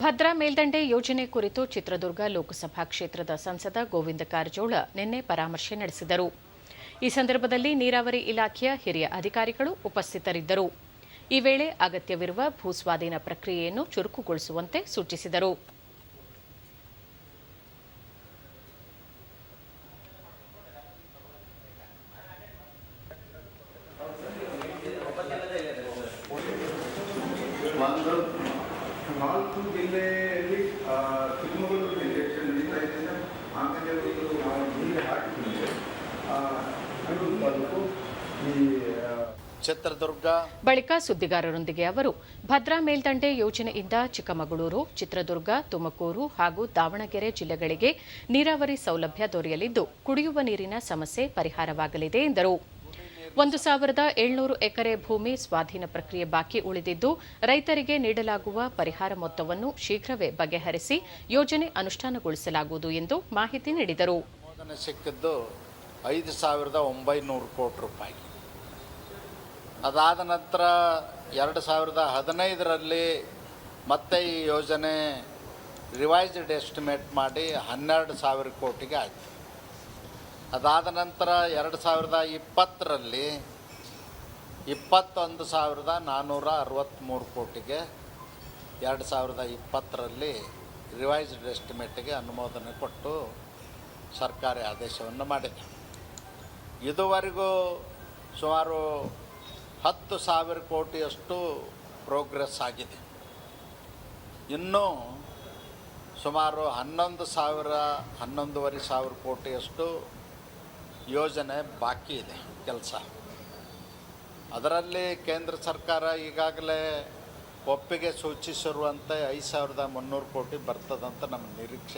ಭದ್ರಾ ಮೇಲ್ದಂಡೆ ಯೋಜನೆ ಕುರಿತು ಚಿತ್ರದುರ್ಗ ಲೋಕಸಭಾ ಕ್ಷೇತ್ರದ ಸಂಸದ ಗೋವಿಂದ ಕಾರಜೋಳ ನಿನ್ನೆ ಪರಾಮರ್ಶೆ ನಡೆಸಿದರು. ಈ ಸಂದರ್ಭದಲ್ಲಿ ನೀರಾವರಿ ಇಲಾಖೆಯ ಹಿರಿಯ ಅಧಿಕಾರಿಗಳು ಉಪಸ್ಥಿತರಿದ್ದರು. ಈ ವೇಳೆ ಅಗತ್ಯವಿರುವ ಭೂಸ್ವಾಧೀನ ಪ್ರಕ್ರಿಯೆಯನ್ನು ಚುರುಕುಗೊಳಿಸುವಂತೆ ಸೂಚಿಸಿದರು. ನಾಲ್ಕು ಜಿಲ್ಲೆಯಲ್ಲಿ ಚಿಕ್ಕಮಗಳೂರು ನಡೀತಾ. ಆಮೇಲೆ ಒಂದು ನಾವು ನೀರು ಹಾಕಿದ್ದೀವಿ ಅದು ಬದುಕು ಈ ಚಿತ್ರದುರ್ಗ ಬಳಿಕ ಸುದ್ದಿಗಾರರೊಂದಿಗೆ ಅವರು ಭದ್ರಾ ಮೇಲ್ದಂಡೆ ಯೋಜನೆಯಿಂದ ಚಿಕ್ಕಮಗಳೂರು ಚಿತ್ರದುರ್ಗ ತುಮಕೂರು ಹಾಗೂ ದಾವಣಗೆರೆ ಜಿಲ್ಲೆಗಳಿಗೆ ನೀರಾವರಿ ಸೌಲಭ್ಯ ದೊರೆಯಲಿದ್ದು ಕುಡಿಯುವ ನೀರಿನ ಸಮಸ್ಯೆ ಪರಿಹಾರವಾಗಲಿದೆ ಎಂದರು ಒಂದು ಸಾವಿರದ ಏಳ್ನೂರು ಎಕರೆ ಭೂಮಿ ಸ್ವಾಧೀನ ಪ್ರಕ್ರಿಯೆ ಬಾಕಿ ಉಳಿದಿದ್ದು, ರೈತರಿಗೆ ನೀಡಲಾಗುವ ಪರಿಹಾರ ಮೊತ್ತವನ್ನು ಶೀಘ್ರವೇ ಬಗೆಹರಿಸಿ ಯೋಜನೆ ಅನುಷ್ಠಾನಗೊಳಿಸಲಾಗುವುದು ಎಂದು ಮಾಹಿತಿ ನೀಡಿದರು. ಸಿಕ್ಕಿದ್ದು ಐದು ಸಾವಿರದ ಒಂಬೈನೂರು ಕೋಟಿ ರೂಪಾಯಿ ಅದಾದ ನಂತರ ಎರಡು ಸಾವಿರದ ಹದಿನೈದರಲ್ಲಿ ಮತ್ತೆ ಈ ಯೋಜನೆ ರಿವೈಸ್ಡ್ ಎಸ್ಟಿಮೇಟ್ ಮಾಡಿ ಹನ್ನೆರಡು ಸಾವಿರ ಕೋಟಿಗೆ ಆಯಿತು. ಅದಾದ ನಂತರ ಎರಡು ಸಾವಿರದ ಇಪ್ಪತ್ತರಲ್ಲಿ ಇಪ್ಪತ್ತೊಂದು ಸಾವಿರದ ನಾನ್ನೂರ ಅರವತ್ತ್ಮೂರು ಕೋಟಿಗೆ ಎರಡು ಸಾವಿರದ ಇಪ್ಪತ್ತರಲ್ಲಿ ರಿವೈಸ್ಡ್ ಎಸ್ಟಿಮೇಟಿಗೆ ಅನುಮೋದನೆ ಕೊಟ್ಟು ಸರ್ಕಾರಿ ಆದೇಶವನ್ನು ಮಾಡಿದೆ. ಇದುವರೆಗೂ ಸುಮಾರು ಹತ್ತು ಸಾವಿರ ಕೋಟಿಯಷ್ಟು ಪ್ರೋಗ್ರೆಸ್ ಆಗಿದೆ. ಇನ್ನೂ ಸುಮಾರು ಹನ್ನೊಂದು ಸಾವಿರ, ಹನ್ನೊಂದುವರೆ ಸಾವಿರ ಕೋಟಿಯಷ್ಟು ಯೋಜನೆ ಬಾಕಿ ಇದೆ, ಕೆಲಸ. ಅದರಲ್ಲಿ ಕೇಂದ್ರ ಸರ್ಕಾರ ಈಗಾಗಲೇ ಒಪ್ಪಿಗೆ ಸೂಚಿಸಿರುವಂತೆ ಐದು ಸಾವಿರದ ಮುನ್ನೂರು ಕೋಟಿ ಬರ್ತದಂತ ನಮ್ಮ ನಿರೀಕ್ಷೆ